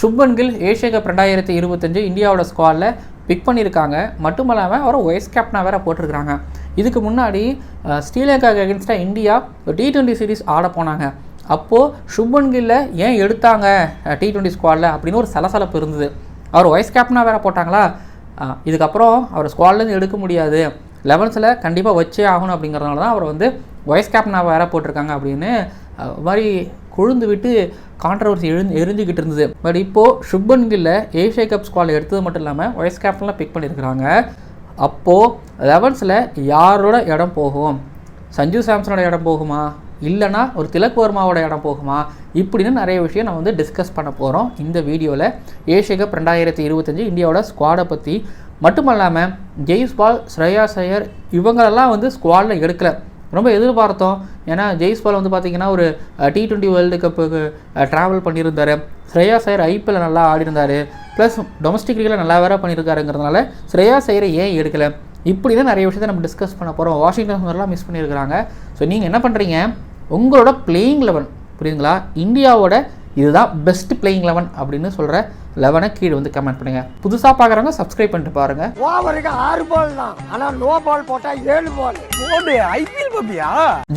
Shubman Gill Asia cup ரெண்டாயிரத்தி இருபத்தஞ்சு இந்தியாவோட ஸ்குவாடில் பிக் பண்ணியிருக்காங்க. மட்டும் இல்லாமல் அவரை வைஸ் கேப்டனாக வேற போட்டிருக்கிறாங்க. இதுக்கு முன்னாடி ஸ்ரீலங்கா அகேன்ஸ்டாக இந்தியா டி ட்வெண்ட்டி சீரிஸ் ஆட போனாங்க. அப்போது சுப்மன் கில்ல ஏன் எடுத்தாங்க டி டுவெண்ட்டி ஸ்குவாடில் அப்படின்னு ஒரு சலசலப்பு இருந்தது. அவர் வைஸ் கேப்டனாக வேற போட்டாங்களா? இதுக்கப்புறம் அவர் ஸ்குவாட்லேருந்து எடுக்க முடியாது. லெவன்ஸில் கண்டிப்பாக வச்சே ஆகணும் அப்படிங்கிறதுனால தான் அவர் வந்து வைஸ் கேப்டனாக வேற போட்டிருக்காங்க அப்படின்னு மாதிரி கொழுந்து விட்டு கான்ட்ரவர்சி எழுந்து எரிஞ்சுக்கிட்டு இருந்தது. பட் இப்போது சுப்மன் கில்ல ஏஷியா கப் ஸ்குவாடில் எடுத்தது மட்டும் இல்லாமல் வைஸ் கேப்டன்லாம் பிக் பண்ணியிருக்கிறாங்க அப்போது லெவன்ஸில் யாரோட இடம் போகும்? சஞ்சு சாம்சனோட இடம் போகுமா? இல்லைனா ஒரு திலக் வர்மாவோட இடம் போகுமா? இப்படின்னு நிறைய விஷயம் நம்ம வந்து டிஸ்கஸ் பண்ண போகிறோம் இந்த வீடியோவில் ஏஷியா கப் ரெண்டாயிரத்தி இருபத்தஞ்சு இந்தியாவோட ஸ்குவாடை பற்றி மட்டுமல்லாமல் ஜெய்ஸ்பால் ஸ்ரேயா சையர் இவங்களெல்லாம் வந்து ஸ்குவாடில் எடுக்கல. ரொம்ப எதிர்பார்த்தோம். ஏன்னா ஜெய்ஸ்பால் வந்து பார்த்தீங்கன்னா ஒரு டி ட்வெண்ட்டி வேர்ல்டு கப்புக்கு ட்ராவல் பண்ணியிருந்தார். ஸ்ரேயா சையர் ஐபிஎல் நல்லா ஆடிருந்தார் ப்ளஸ் டொமஸ்டிக் லீகில் நல்லா வேற பண்ணியிருக்காருங்கிறதுனால ஸ்ரேயா சையரை ஏன் எடுக்கலை? இப்படி தான் நிறைய விஷயத்தை நம்ம டிஸ்கஸ் பண்ண போகிறோம் வாஷிங்டன் சுந்தர்லாம் மிஸ் பண்ணியிருக்கிறாங்க. ஸோ நீங்கள் என்ன பண்ணுறீங்க உங்களோட பிளேயிங் லெவன் புரியுதுங்களா? இந்தியாவோட இதுதான் பெஸ்ட் பிளேயிங் லெவன் அப்படின்னு சொல்கிற லெவனை கீழே வந்து கமெண்ட் பண்ணுங்கள் புதுசாக பார்க்குறவங்க சப்ஸ்கிரைப் பண்ணிட்டு பாருங்கள் ஓவருக்கு ஆறு பால் தான். ஆனா நோ பால் போட்டா ஏழு பால் ஐபிஎல் பாப்பியா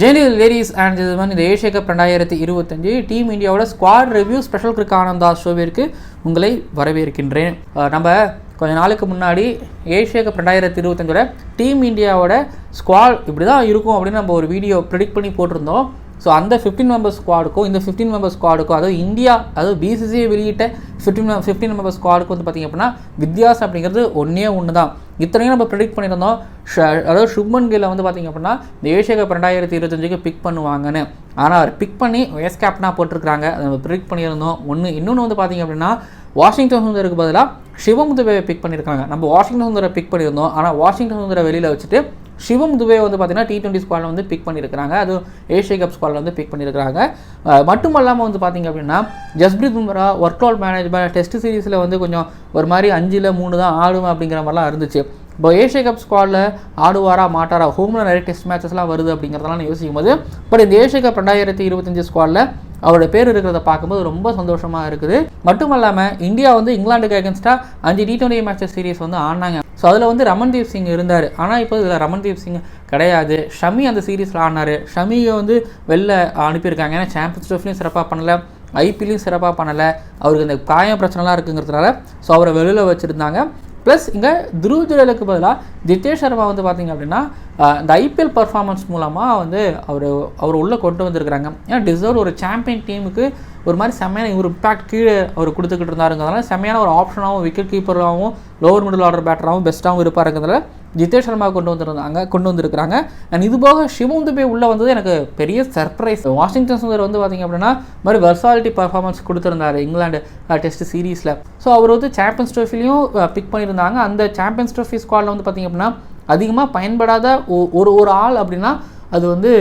ஜெனில் லேடிஸ் அண்ட் இது வந்து இந்த ஏஷியா கப் ரெண்டாயிரத்தி இருபத்தஞ்சு டீம் இந்தியாவோட squad review special crick Aananda ஷோவிற்கு உங்களை வரவேற்கின்றேன். நம்ம கொஞ்ச நாளுக்கு முன்னாடி ஏஷியா கப் ரெண்டாயிரத்தி இருபத்தஞ்சோட டீம் இந்தியாவோட ஸ்குவாட் இப்படி தான் இருக்கும் அப்படின்னு நம்ம ஒரு வீடியோ ப்ரிடிக்ட் பண்ணி போட்டிருந்தோம். ஸோ அந்த ஃபிஃப்டீன் மெம்பர் ஸ்குவாடுக்கும் இந்த ஃபிஃப்டீன் மெம்பர் ஸ்குவாடுக்கும் அதாவது இந்தியா அதாவது பிசிசிஐ வெளியிட்ட ஃபிஃப்டீன் ஃபிஃப்டீன் மெம்பர் ஸ்குவாடுக்கு வந்து பார்த்திங்க அப்படின்னா வித்தியாசம் அப்படிங்கிறது ஒன்றே ஒன்று தான் இத்தனையும் நம்ம ப்ரிடிக்ட் பண்ணியிருந்தோம். ஷ- அதாவது சுப்மன் கில்லை வந்து பார்த்திங்க அப்படின்னா இந்த ஏஷியா கப் ரெண்டாயிரத்தி இருபத்தஞ்சுக்கு பிக் பண்ணுவாங்கன்னு. ஆனால் அவர் பிக் பண்ணி வைஸ் கேப்டனாக போட்டிருக்காங்க அதை நம்ம ப்ரிடிக்ட் பண்ணியிருந்தோம். ஒன்று இன்னொன்று வந்து பார்த்திங்க அப்படின்னா வாஷிங்டன் சுந்தருக்கு பதிலாக சிவம் துபேவை பிக் பண்ணியிருக்காங்க. நம்ம வாஷிங்டன் சுந்தரை பிக் பண்ணியிருந்தோம். ஆனால் வாஷிங்டன் சுந்தரை வெளியில் வச்சுட்டு சிவம் துபே வந்து பார்த்தீங்கன்னா டி டுவெண்ட்டி ஸ்குவாடில் வந்து பிக் பண்ணியிருக்காங்க அதுவும் ஏஷியா கப் ஸ்குவாடில் வந்து பிக் பண்ணியிருக்கிறாங்க மட்டும் இல்லாமல் வந்து பார்த்தீங்க அப்படின்னா Jasprit Bumrah work out management test சீரிஸில் வந்து கொஞ்சம் ஒரு மாதிரி அஞ்சில் மூணு தான் ஆடுவேன் அப்படிங்கிற மாதிரிலாம் இருந்துச்சு. இப்போ ஏஷியா கப் ஸ்குவாடில் ஆடுவாரா மாட்டாரா ஹோமில் நிறைய டெஸ்ட் மேட்சஸ்லாம் வருது அப்படிங்கிறதெல்லாம் யோசிக்கும் போது பட் இந்த ஏஷியா கப் ரெண்டாயிரத்தி இருபத்தஞ்சு ஸ்குவாடில் அவரோட பேர் இருக்கிறத பார்க்கும்போது ரொம்ப சந்தோஷமாக இருக்குது. மட்டும் இல்லாமல் இந்தியா வந்து இங்கிலாந்துக்கு அகேன்ஸ்டாக அஞ்சு டி டுவெண்ட்டி மேட்சஸ் சீரீஸ் வந்து ஆடினாங்க. ஸோ அதில் வந்து ரமன்தீப் சிங் இருந்தார். ஆனால் இப்போ இதில் ரமன்தீப் சிங் கிடையாது. ஷமி அந்த சீரீஸில் ஆடினார் ஷமியை வந்து வெளில அனுப்பியிருக்காங்க. ஏன்னா சாம்பியன்ஸ் ட்ரோஃபிலையும் சிறப்பாக பண்ணலை. ஐபிலையும் சிறப்பாக பண்ணலை. அவருக்கு இந்த காயம் பிரச்சனைலாம் இருக்குங்கிறதுனால ஸோ அவரை வெளியில் வச்சுருந்தாங்க. ப்ளஸ் இங்கே துருவ் ஜுடலுக்கு பதிலாக ஜித்தேஷ் சர்மா வந்து பார்த்திங்க அப்படின்னா இந்த ஐபிஎல் பர்ஃபார்மன்ஸ் மூலமாக வந்து அவர் அவர் உள்ளே கொண்டு வந்திருக்கிறாங்க. ஏன்னா டிசர்வ் ஒரு சாம்பியன் டீமுக்கு ஒரு மாதிரி செம்மையான இவர் இம்பேக்ட் கீழே அவர் கொடுத்துக்கிட்டு இருந்தாருங்கிறதுனால செம்மையான ஒரு ஆப்ஷனாகவும் விக்கெட் கீப்பராகவும் லோவர் மிடில் ஆர்டர் பேட்டராகவும் பெஸ்ட்டாகவும் இருப்பாருங்கிறதுல ஜிதேஷ் சர்மா கொண்டு வந்திருந்தாங்க கொண்டு வந்திருக்கிறாங்க. அண்ட் இது போக ஷிவம் துபே உள்ளே வந்தது எனக்கு பெரிய சர்ப்ரைஸ் வாஷிங்டன் சுந்தர் வந்து பார்த்தீங்க அப்படின்னா மாதிரி வெர்சாலிட்டி பர்ஃபார்மன்ஸ் கொடுத்துருந்தாரு இங்கிலாந்து டெஸ்ட் சீரீஸில் ஸோ அவர் வந்து சாம்பியன்ஸ் ட்ரோஃபிலையும் பிக் பண்ணியிருந்தாங்க. அந்த சாம்பியன்ஸ் ட்ரோஃபி ஸ்குவாடில் வந்து பார்த்தீங்க அப்படின்னா அதிகமாக பயன்படாத ஒரு ஒரு ஆள் அப்படின்னா அது வந்து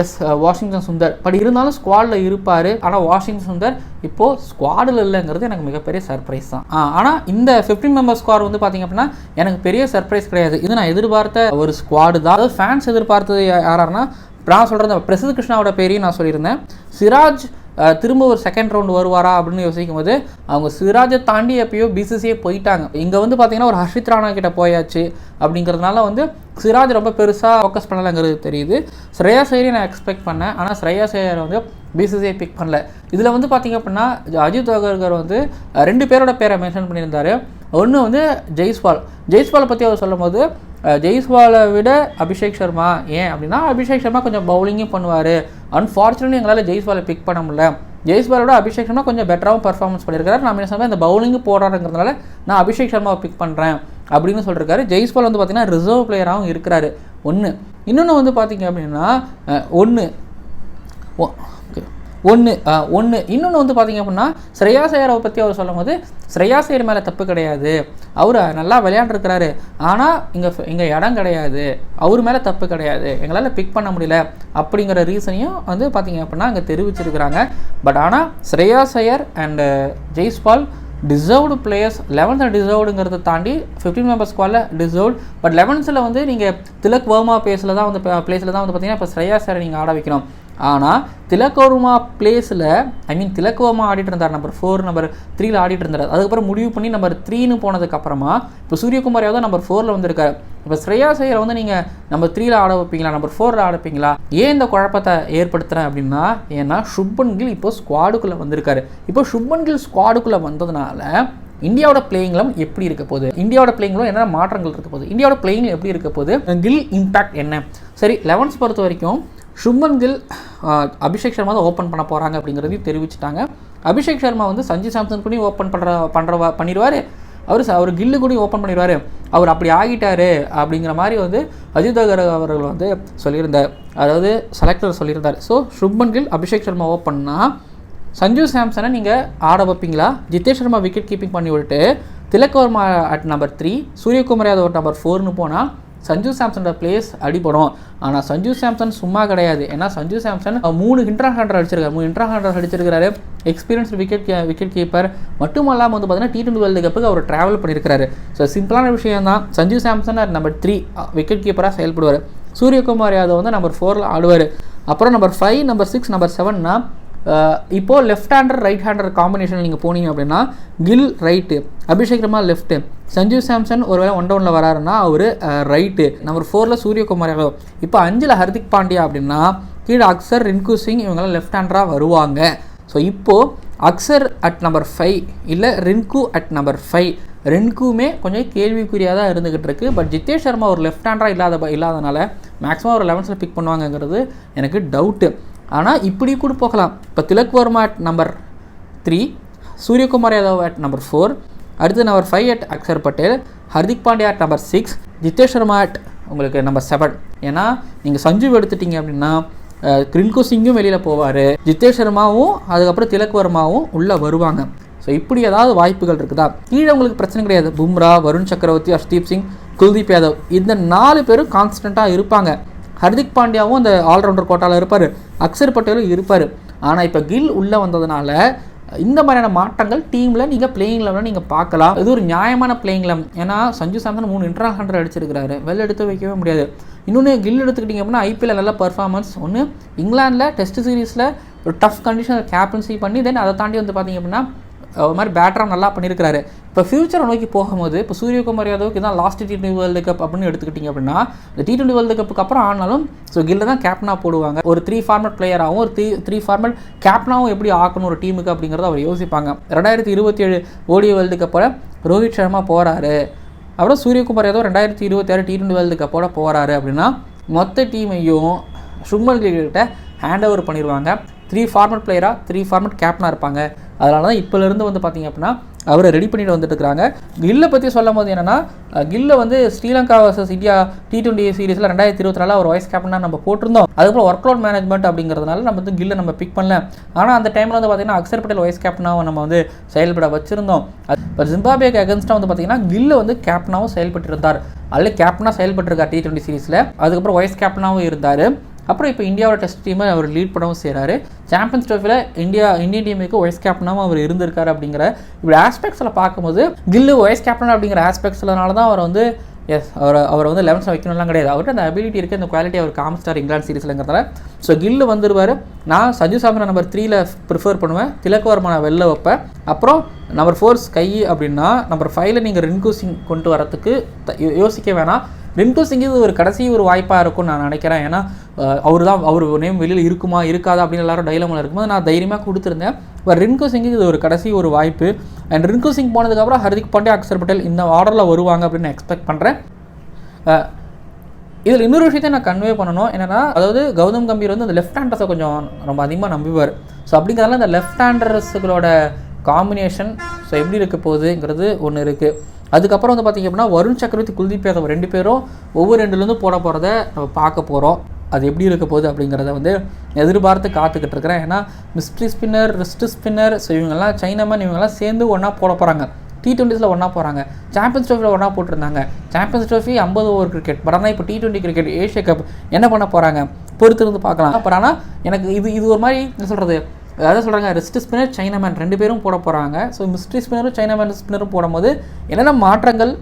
எஸ் வாஷிங்டன் சுந்தர். பட் இருந்தாலும் ஸ்குவாடில் இருப்பார். ஆனால் வாஷிங்டன் சுந்தர் இப்போது ஸ்குவாடில் இல்லைங்கிறது எனக்கு மிகப்பெரிய சர்ப்ரைஸ் தான். ஆனால் இந்த 15 மெம்பர் ஸ்குவாட் வந்து பார்த்திங்க அப்படின்னா எனக்கு பெரிய சர்ப்ரைஸ் கிடையாது. இது நான் எதிர்பார்த்த ஒரு ஸ்குவாடு தான். அதாவது ஃபேன்ஸ் எதிர்பார்த்தது யாராருன்னா நான் சொல்கிறேன் பிரசித் கிருஷ்ணாவோட பேரையும் நான் சொல்லியிருந்தேன். சிராஜ் திரும்ப ஒரு செகண்ட் ரவுண்ட் வருவாரா அப்படின்னு யோசிக்கும் போது அவங்க சிராஜை தாண்டி எப்பயோ பிசிசியே போயிட்டாங்க. இங்கே வந்து பார்த்தீங்கன்னா ஒரு ஹர்ஷித் ராணா கிட்ட போயாச்சு அப்படிங்கிறதுனால வந்து சிராஜ் ரொம்ப பெருசாக ஃபோக்கஸ் பண்ணலைங்கிறது தெரியுது. ஸ்ரேயா சேரி நான் எக்ஸ்பெக்ட் பண்ணேன். ஆனால் ஸ்ரேயா சையர் வந்து பிசிசிஐ பிக் பண்ணல. இதில் வந்து பார்த்திங்க அப்படின்னா அஜித் அகர்கர் வந்து ரெண்டு பேரோட பேரை மென்ஷன் பண்ணியிருந்தாரு. ஒன்று வந்து ஜெய்ஸ்வால். ஜெய்ஸ்வால் பற்றி அவர் சொல்லும்போது ஜெய்ஸ்வாலை விட அபிஷேக் சர்மா ஏன் அப்படின்னா அபிஷேக் சர்மா கொஞ்சம் பவுலிங்கும் பண்ணுவார். அன்ஃபார்ச்சுனேட்லி எங்களால் ஜெய்ஸ்வாலை பிக் பண்ண முடியல. ஜெய்ஸ்வாலோட அபிஷேக் சர்மா கொஞ்சம் பெட்டராகவும் பர்ஃபார்மன்ஸ் பண்ணியிருக்காரு. நான் என்ன சொன்னேன் இந்த பவுலிங்கு போடுறாருங்கிறதுனால நான் அபிஷேக் சர்மாவை பிக் பண்ணுறேன் அப்படின்னு சொல்லியிருக்காரு ஜெய்ஸ்வால் வந்து பார்த்தீங்கன்னா ரிசர்வ் பிளேயராகவும் இருக்கிறாரு. ஒன்று இன்னொன்று வந்து பார்த்தீங்க அப்படின்னா ஒன்று ஒன்று ஒன்று இன்னொன்று வந்து பார்த்தீங்க அப்படின்னா ஸ்ரேயா சையரை பற்றி அவர் சொல்லும்போது ஸ்ரேயா சையர் மேலே தப்பு கிடையாது. அவர் நல்லா விளையாண்டுருக்கிறாரு. ஆனால் இங்கே இங்கே இடம் கிடையாது. அவர் மேலே தப்பு கிடையாது. எங்களால் பிக் பண்ண முடியல. அப்படிங்கிற ரீசனையும் வந்து பார்த்தீங்க அப்படின்னா அங்கே தெரிவிச்சிருக்கிறாங்க. பட் ஆனால் Shreyas Iyer and Jaiswal deserved players லெவன்த்தில் டிசர்வ்டுங்கிறத தாண்டி ஃபிஃப்டீன் மெம்பர்ஸ் ஸ்குவாடில் டிசர்வ்ட் பட் லெவன்த்தில் வந்து நீங்கள் திலக் வர்மா பேஸில் தான் வந்து பிளேஸில் தான் வந்து பார்த்தீங்கன்னா இப்போ ஸ்ரேயா சாரை நீங்கள் ஆட வைக்கணும். ஆனால் திலக்கோருமா பிளேஸில் ஐ மீன் திலக்கோமா ஆடிட்டு இருந்தார் நம்பர் ஃபோர் நம்பர் த்ரீல ஆடிட்டு இருந்தார். அதுக்கப்புறம் முடிவு பண்ணி நம்பர் த்ரீன்னு போனதுக்கப்புறமா இப்போ சூரியகுமார் யாதவ் நம்பர் ஃபோரில் வந்திருக்காரு. இப்போ ஸ்ரேயா ஐயரை வந்து நீங்கள் நம்பர் த்ரீல ஆட வைப்பீங்களா நம்பர் ஃபோரில் ஆட வைப்பீங்களா? ஏன் இந்த குழப்பத்தை ஏற்படுத்துகிறேன் அப்படின்னா ஏன்னா சுப்மன் கில் இப்போ ஸ்குவாடுக்குள்ளே வந்திருக்காரு. இப்போ சுப்மன் கில் ஸ்குவாடுக்குள்ளே வந்ததுனால இந்தியாவோட பிளேயிங்லம் எப்படி இருக்க போகுது? இந்தியாவோட பிளேயிங்லும் என்ன மாற்றங்கள் இருக்க போகுது? இந்தியாவோட பிளேயிங் எப்படி இருக்க போகுது? கில் இம்பாக்ட் என்ன? சரி லெவன்ஸ் பொறுத்த வரைக்கும் சுப்மன் கில் அபிஷேக் சர்மா தான் ஓப்பன் பண்ண போகிறாங்க அப்படிங்கிறதையும் தெரிவிச்சிட்டாங்க. அபிஷேக் சர்மா வந்து சஞ்சு சாம்சன் கூட ஓப்பன் பண்ணுற பண்ணுற பண்ணிடுவார். அவர் அவர் கில்லு கூட ஓப்பன் பண்ணிடுவார். அவர் அப்படி ஆகிட்டார் அப்படிங்கிற மாதிரி வந்து அஜித் அகர் அவர்கள் வந்து சொல்லியிருந்தார். அதாவது செலக்டர் சொல்லியிருந்தார். ஸோ சுப்மன் கில் அபிஷேக் சர்மா ஓப்பன்னா சஞ்சு சாம்சனை நீங்கள் ஆட வைப்பீங்களா? ஜித்தேஷ் சர்மா விக்கெட் கீப்பிங் பண்ணி விட்டு Tilak Varma at number three Suryakumar Yadav number ஃபோர்னு போனால் சஞ்சு சாம்சனோட பிளேஸ் அடிபடும். ஆனால் சஞ்சு சாம்சன் சும்மா கிடையாது. ஏன்னா சஞ்சு சாம்சன் மூணு இன்ட்ரா ஹண்ட்ரட் அடிச்சிருக்காரு. மூணு இன்ட்ரா ஹண்ட்ரட் அடிச்சிருக்காரு எக்ஸ்பீரியன்ஸ் விக்கெட் விக்கெட் கீப்பர் மட்டும் இல்லாமல் வந்து பார்த்தீங்கன்னா டி டுவெண்ட்டி வேர்ல்டு கப்புக்கு அவர் ட்ராவல் பண்ணியிருக்காரு ஸோ சிம்பிளான விஷயம் தான் Sanju Samson number three wicket கீப்பராக செயல்படுவார். சூரியகுமார் யாதவ் வந்து நம்பர் ஃபோரில் ஆடுவார். அப்புறம் number five number six number செவன்னா இப்போ left hander right hander combination நீங்கள் போனீங்க அப்படின்னா கில் ரைட்டு அபிஷேக் ரமா லெஃப்ட்டு சஞ்சீவ் சாம்சன் ஒருவேளை ஒன் டவுனில் வராருன்னா அவர் ரைட்டு நம்பர் ஃபோரில் சூரியகுமார் யாதவ் இப்போ அஞ்சில் ஹர்திக் பாண்டியா அப்படின்னா கீழே அக்சர் ரின்கு சிங் இவங்கெல்லாம் லெஃப்ட் ஹேண்டராக வருவாங்க. ஸோ இப்போது அக்சர் அட் நம்பர் ஃபைவ் இல்லை ரின்கு அட் நம்பர் ஃபைவ் ரெண்டுக்குமே கொஞ்சம் கேள்விக்குறியாக தான் இருந்துகிட்டு இருக்குது பட் ஜித்தேஷ் சர்மா ஒரு லெஃப்ட் ஹேண்டராக இல்லாத இல்லாதனால மேக்ஸிமம் ஒரு லெவன்ஸில் பிக் பண்ணுவாங்கங்கிறது எனக்கு டவுட்டு ஆனால் இப்படி கூட போகலாம். இப்போ Tilak Varma at number three Suryakumar Yadav at number four அடுத்து number five at Akshar Patel Hardik Pandya at number six Jitesh Sharma at உங்களுக்கு நம்பர் செவன் ஏன்னா நீங்கள் சஞ்சீவ் எடுத்துட்டீங்க அப்படின்னா கிரின்கு சிங்கும் வெளியில் போவார் ஜித்தேஷ் சர்மாவும் அதுக்கப்புறம் திலக் வர்மாவும் உள்ளே வருவாங்க. ஸோ இப்படி ஏதாவது வாய்ப்புகள் இருக்குதா? கீழே உங்களுக்கு பிரச்சனை கிடையாது. பும்ரா வருண் சக்கரவர்த்தி அஷ்தீப் சிங் குல்தீப் யாதவ். இந்த நாலு பேரும் கான்ஸ்டண்ட்டாக இருப்பாங்க. ஹர்திக் பாண்டியாவும் அந்த ஆல்ரவுண்டர் கோட்டாவில் இருப்பார். அக்சர் பட்டேலும் இருப்பார். ஆனால் இப்போ கில் உள்ளே வந்ததுனால இந்த மாதிரியான மாற்றங்கள் டீமில் நீங்கள் பிளேயிங் லெவலில் நீங்கள் பார்க்கலாம். இது ஒரு நியாயமான பிளேயிங் லெவல் ஏன்னா சஞ்சு சாம்சன் மூணு இன்ட்ரா ஹண்ட்ரட் அடிச்சிருக்கிறாரு. வெளில எடுத்து வைக்கவே முடியாது. இன்னொன்று கில் எடுத்துக்கிட்டிங்க அப்படின்னா ஐபிஎல் நல்ல பர்ஃபார்மன்ஸ் ஒன்று இங்கிலாந்தில் டெஸ்ட் சீரீஸில் ஒரு டஃப் கண்டிஷன் கேப்டன்சி பண்ணி தென் அதை தாண்டி வந்து பார்த்தீங்க அப்படின்னா ஒரு மாதிரி பேட்டராக நல்லா பண்ணியிருக்காரு இப்போ ஃபியூச்சரை நோக்கி போகும்போது இப்போ சூரியகுமார் யாதவுக்கு தான் last T twenty world cup அப்படின்னு எடுத்துக்கிட்டிங்க அப்படின்னா இந்த டி டுவெண்ட்டி வேர்ல்டு கப்புக்கு அப்புறம் ஆனாலும் ஸோ கில்ல தான் கேப்டனாக போடுவாங்க. ஒரு த்ரீ ஃபார்மட் பிளேயராகவும் ஒரு த்ரீ த்ரீ ஃபார்மட் கேப்டனாகவும் எப்படி ஆக்கணும் ஒரு டீமுக்கு அப்படிங்கிறத அவர் யோசிப்பாங்க. ரெண்டாயிரத்தி இருபத்தி ஏழு ஓடி வேர்ல்டு கப்போட ரோஹித் சர்மா போகிறாரு அப்புறம் சூரியகுமார் யாதவ் ரெண்டாயிரத்தி இருபத்தி ஆறு டி டுவெண்ட்டி வேர்ல்டு கப்போட போகிறாரு அப்படின்னா மொத்த டீமையும் சும்மன் கில் கிட்ட ஹேண்ட் ஓவர் பண்ணிடுவாங்க த்ரீ ஃபார்மட் பிளேயராக த்ரீ ஃபார்மட் கேப்டனாக இருப்பாங்க. அதனால தான் இப்போலேருந்து வந்து பார்த்தீங்க அப்படின்னா அவரை ரெடி பண்ணிட்டு வந்துட்டு இருக்கிறாங்க. கில்லை பற்றி சொல்லும் போது என்னென்னா கில்லை வந்து Sri Lanka versus India T twenty சீரீஸில் ரெண்டாயிரத்தி இருபத்தி நாலு அவர் வைஸ் கேப்டனாக நம்ம போட்டிருந்தோம். அதுக்கப்புறம் ஒர்க் அவுட் மேனேஜ்மெண்ட் அப்படிங்கிறதுனால நம்ம வந்து கில்லை நம்ம பிக் பண்ணல. ஆனால் அந்த டைமில் வந்து பார்த்திங்கன்னா அக்ஷர் பட்டேல் வைஸ் கேப்டனாக நம்ம வந்து செயல்பட வச்சுருந்தோம். இப்போ ஜிம்பாபேக்கு அகேன்ஸ்டாக வந்து பார்த்தீங்கன்னா கில்லு வந்து கேப்டனாகவும் செயல்பட்டு இருந்தார். அல்ல கேப்டனாக செயல்பட்டிருக்கார் டி டுவெண்ட்டி சீரீஸில் அதுக்கப்புறம் வைஸ் கேப்டனாகவும் இருந்தார். அப்புறம் இப்போ இந்தியாவோட டெஸ்ட் டீமை அவர் லீட் பண்ணவும் செய்கிறாரு சாம்பியன்ஸ் ட்ரோஃபியில் இந்தியா இந்தியன் டீமுக்கு வைஸ் கேப்டனாகவும் அவர் இருந்திருக்காரு அப்படிங்கிற இப்படி ஆஸ்பெக்ட்ஸில் பார்க்கும்போது கில்லு வைஸ் கேப்டன் அப்படிங்கிற ஆஸ்பெக்ட்ஸ்லனால தான் அவர் வந்து எஸ் அவர் அவர் வந்து லெவன்ஸில் வைக்கணும்லாம் கிடையாது. அவர்கிட்ட அந்த அபிலிட்டி இருக்குது அந்த குவாலிட்டி அவர் காமிச்சிட்டார் இங்கிலாந்து சீரிஸ்லங்கிறதால ஸோ கில்லு வந்துருவார். நான் சஞ்சு சாம்சன் நம்பர் த்ரீல ப்ரிஃபர் பண்ணுவேன். திலக்கவர்மா நான் வெளில வைப்பேன். அப்புறம் நம்பர் ஃபோர் ஸ்கை அப்படின்னா நம்பர் ஃபைவ்ல நீங்கள் ரின்கு சிங் கொண்டு வரத்துக்கு த- யோசிக்க வேணாம். ரின்கு சிங் ஒரு கடைசி ஒரு வாய்ப்பாக இருக்கும்னு நான் நினைக்கிறேன். ஏன்னா அவர் தான் அவர் நேம் வெளியில் இருக்குமா இருக்காதா அப்படின்னு எல்லாரும் டைலமில் இருக்கும்போது நான் தைரியமாக கொடுத்துருந்தேன். பட் ரின்கு சிங்கு இது ஒரு கடைசி ஒரு வாய்ப்பு. அண்ட் ரின்கு சிங் போனதுக்கப்புறம் ஹர்திக் பாண்டியா அக்ஷர் பட்டேல் இந்த ஆர்டரில் வருவாங்க அப்படின்னு எக்ஸ்பெக்ட் பண்ணுறேன் இதில் இன்னொரு விஷயத்தை நான் கன்வே பண்ணணும். என்னென்னா அதாவது கௌதம் கம்பீர் வந்து அந்த லெஃப்ட் ஹேண்டர்ஸை கொஞ்சம் ரொம்ப அதிகமாக நம்புவார். ஸோ அப்படிங்கிறதால அந்த லெஃப்ட் ஹேண்டர்ஸுகளோட காம்பினேஷன் ஸோ எப்படி இருக்க போகுதுங்கிறது ஒன்று இருக்குது அதுக்கப்புறம் வந்து பார்த்திங்க அப்படின்னா வருண் சக்கரவர்த்தி குல்தீப் யாதவ் ரெண்டு பேரும் ஒவ்வொரு ரெண்டுலேருந்து போட போகிறத நம்ம பார்க்க போகிறோம் அது எப்படி இருக்க போகுது அப்படிங்கிறத வந்து எதிர்பார்த்து காத்துக்கிட்டு இருக்கிறேன். ஏன்னா mystery spinner wrist spinner so இவங்கெல்லாம் சைனாமேன் இவங்கெல்லாம் சேர்ந்து ஒன்றா போட போகிறாங்க டி டுவெண்ட்டிஸில் ஒன்றா போகிறாங்க சாம்பியன்ஸ் ட்ரோஃபியில் ஒன்றா போட்டிருந்தாங்க. சாம்பியன்ஸ் ட்ரோஃபி ஐம்பது ஓவர் கிரிக்கெட் பட் ஆனால் இப்போ T twenty cricket Asia cup என்ன பண்ண போகிறாங்க பொறுத்திருந்து பார்க்கலாம். பட் ஆனால் எனக்கு இது இது ஒரு மாதிரி என்ன சொல்கிறது அதாவது சொல்கிறாங்க ரிஸ்ட் ஸ்பின்னர் சைனாமேன் ரெண்டு பேரும் போட போகிறாங்க ஸோ மிஸ்ட்ரி ஸ்பின்னரும் சைனாமேன் ஸ்பின்னரும் போடும்போது என்னென்ன மாற்றங்கள்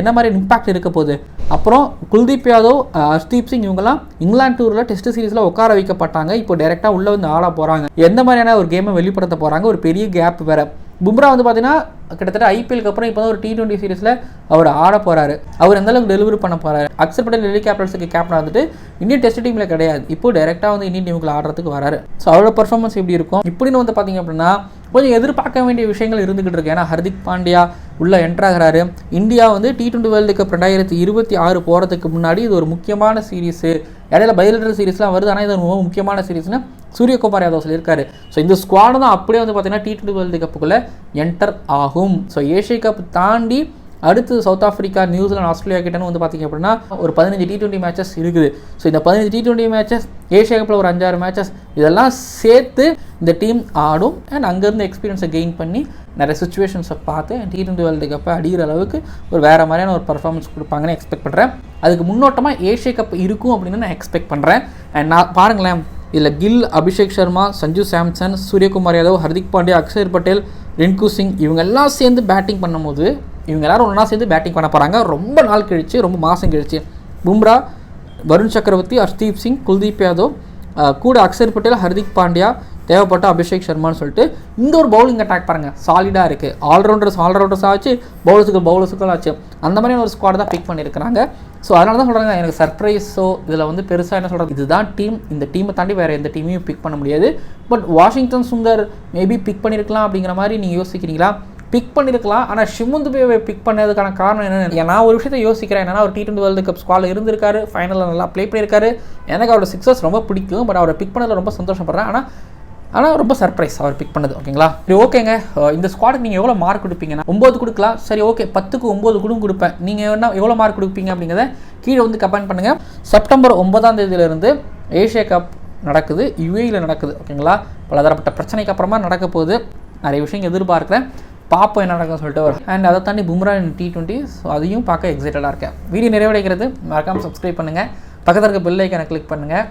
என்ன மாதிரி இம்பாக்ட் இருக்க போகுது? அப்புறம் குல்தீப் யாதவ் ஹர்ஷ்தீப் சிங் இவங்கெல்லாம் இங்கிலாந்து டூரில் டெஸ்ட் சீரிஸில் உட்கார வைக்கப்பட்டாங்க. இப்போ டேரெக்டாக உள்ளே வந்து ஆளாக போகிறாங்க எந்த மாதிரியான ஒரு கேமை வெளிப்படுத்த போகிறாங்க ஒரு பெரிய கேப் வேறு. பும்ரா வந்து பார்த்தீங்கன்னா கிட்டத்தட்ட ஐபிஎல்க்கு அப்புறம் இப்போ தான் ஒரு டி டுவெண்ட்டி சீரீஸில் அவர் ஆட போகிறாரு அவர் எந்த அளவுக்கு டெலிவரி பண்ண போகிறாரு அக்சர் பட்டேல் டெல்லி கேபிட்டல்ஸுக்கு கேப்டன் வந்துட்டு இந்தியன் டெஸ்ட் டீமில் கிடையாது. இப்போ டேரெக்டாக வந்து இந்தியன் டீமுக்குள்ள ஆடுறதுக்கு வராரு. ஸோ அவரோட பர்ஃபார்மன்ஸ் எப்படி இருக்கும்? இப்படின்னு வந்து பார்த்தீங்க அப்படின்னா கொஞ்சம் எதிர்பார்க்க வேண்டிய விஷயங்கள் இருந்துகிட்டு இருக்கு. ஏன்னா ஹர்திக் பாண்டியா உள்ள என்ட்ராகிறாரு இந்தியா வந்து டி டுவெண்ட்டி வேர்ல்டு கப் ரெண்டாயிரத்தி இருபத்தி ஆறு போகிறதுக்கு முன்னாடி இது ஒரு முக்கியமான சீரிஸு இடையில பயோலிட்டர் சீரிஸ்லாம் வருது. ஆனால் இது ரொம்ப முக்கியமான சீரீஸ்னு சூரியகுமார் யாதவ் சொல்லியிருக்காரு. ஸோ இந்த ஸ்குவாடு தான் அப்படியே வந்து பார்த்தீங்கன்னா டி டுவெண்ட்டி வேர்ல்டு கப்புக்குள்ளே என்டர் ஆகும். ஸோ ஏஷியா கப் தாண்டி அடுத்து south Africa New Zealand Australia கிட்டன்னு வந்து பார்த்தீங்க அப்படின்னா ஒரு பதினஞ்சு டி டுவெண்ட்டி மேட்சஸ் இருக்குது. ஸோ இந்த பதினஞ்சு டி டுவெண்ட்டி மேட்சஸ் ஏஷியா கப்பில் ஒரு அஞ்சாறு மேட்சஸ் இதெல்லாம் சேர்த்து இந்த டீம் ஆடும் அண்ட் அங்கேருந்து எக்ஸ்பீரியன்ஸை கெயின் பண்ணி நிறைய சுச்சுவேஷன்ஸை பார்த்து டி டுவெண்ட்டி வேர்ல்டு கப்பை அடிக்கிற அளவுக்கு ஒரு வேறு மாதிரியான ஒரு பர்ஃபார்மன்ஸ் கொடுப்பாங்கன்னு எக்ஸ்பெக்ட் பண்ணுறேன் அதுக்கு முன்னோட்டமாக ஏஷியா கப் இருக்கும் அப்படின்னு நான் எக்ஸ்பெக்ட் பண்ணுறேன் அண்ட் நான் பாருங்களேன் இதில் கில் அபிஷேக் சர்மா சஞ்சு சாம்சன் சூரியகுமார் யாதவ் ஹர்திக் பாண்டியா அக்ஷர் பட்டேல் ரின்கு சிங் இவங்க எல்லாம் சேர்ந்து பேட்டிங் பண்ணும்போது இவங்க எல்லாரும் ஒன்றா சேர்ந்து பேட்டிங் பண்ண போகிறாங்க ரொம்ப நாள் கழிச்சு ரொம்ப மாதம் கழிச்சு. பும்ரா வருண் சக்கரவர்த்தி ஹர்தீப் சிங் குல்தீப் யாதவ் கூட அக்ஷர் பட்டேல் ஹர்திக் பாண்டியா தேவைப்பட்ட அபிஷேக் சர்மான்னு சொல்லிட்டு இந்த ஒரு பவுலிங் அட்டாக் பாருங்கள் சாலிடாக இருக்குது ஆல்ரவுண்டர்ஸ் ஆல்ரவுண்டர்ஸ் ஆச்சு பவுலர்ஸுக்கு பவுலர்ஸுக்கும் ஆச்சு அந்த மாதிரி ஒரு ஸ்குவாட் தான் பிக் பண்ணியிருக்கிறாங்க ஸோ அதனால தான் சொல்கிறாங்க எனக்கு சர்ப்ரைஸோ இதில் வந்து பெருசாக என்ன சொல்கிறது இதுதான் டீம் இந்த டீமை தாண்டி வேறு எந்த டீமையும் பிக் பண்ண முடியாது. But Washington Sundar maybe pick பண்ணியிருக்கலாம் அப்படிங்கிற மாதிரி நீங்கள் யோசிக்கிறீங்களா? பிக் பண்ணியிருக்கலாம் ஆனால் ஷிமுந்து பேவை பிக் பண்ணதுக்கான காரணம் என்னென்னு நான் ஒரு விஷயத்தை யோசிக்கிறேன். என்னன்னா ஒரு டி டுவெண்ட்டி வேர்ல்டு கப் ஸ்குவாடில் இருந்திருக்காரு. ஃபைனலில் நல்லா ப்ளே பண்ணியிருக்காரு எனக்கு அவரோட சிக்ஸஸ் ரொம்ப பிடிக்கும். பட் அவரை பிக் பண்ணதில் ரொம்ப சந்தோஷப்படுறேன். ஆனால் ஆனால் ரொம்ப சர்ப்ரைஸ் அவர் பிக் பண்ணது ஓகேங்களா சரி ஓகேங்க இந்த ஸ்குவாடுக்கு நீங்கள் எவ்வளோ மார்க் கொடுப்பீங்கன்னா ஒம்பது கொடுக்கலாம். சரி ஓகே பத்துக்கு ஒம்பது கூட கொடுப்பேன். நீங்கள் என்ன எவ்வளோ மார்க் கொடுப்பீங்க அப்படிங்கிறத கீழே வந்து கமெண்ட் பண்ணுங்கள் செப்டம்பர் ஒன்பதாம் தேதியிலிருந்து ஏஷியா கப் நடக்குது யுஏயில் நடக்குது ஓகேங்களா பலதரப்பட்ட பிரச்சனைக்கு அப்புறமா நடக்க போகுது. நிறைய விஷயம் எதிர்பார்க்குறேன். பார்ப்போம் என்ன நடக்கும்னு சொல்லிட்டு வரும். அண்ட் அதை தாண்டி பும்ரா டி டுவெண்ட்டி ஸோ அதையும் பார்க்க எக்ஸைட்டடாக இருக்கேன். வீடியோ நிறைவடைகிறது மறக்காமல் சப்ஸ்கிரைப் பண்ணுங்கள் பக்கத்தில் இருக்க பெல் ஐக்கனை கிளிக் பண்ணுங்கள்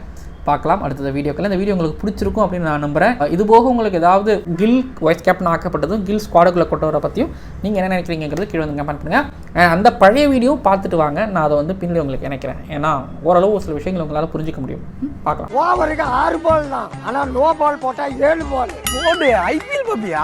பார்க்கலாம். அடுத்த வீடியோக்கள். இந்த வீடியோ உங்களுக்கு பிடிச்சிருக்கும் அப்படின்னு நான் நம்புறேன். இது போக உங்களுக்கு ஏதாவது கில் வைஸ் கேப்டன் ஆக்கப்பட்டதும் கில் ஸ்குவாடுக்குள்ளே கொண்டு வர பற்றியும் நீங்கள் என்ன நினைக்கிறீங்கிறது கீழே வந்து கமெண்ட் பண்ணுங்கள் அந்த பழைய வீடியோ பார்த்துட்டு வாங்க. நான் அதை வந்து பின்னாடி உங்களுக்கு நினைக்கிறேன் ஏன்னா ஓரளவு ஒரு சில விஷயங்களை உங்களால் புரிஞ்சிக்க முடியும். பார்க்கலாம். ஓவருக்கு ஆறு பால் தான். ஆனா நோ பால் போட்டா ஏழு பால் ஐபிஎல் பாப்பியா?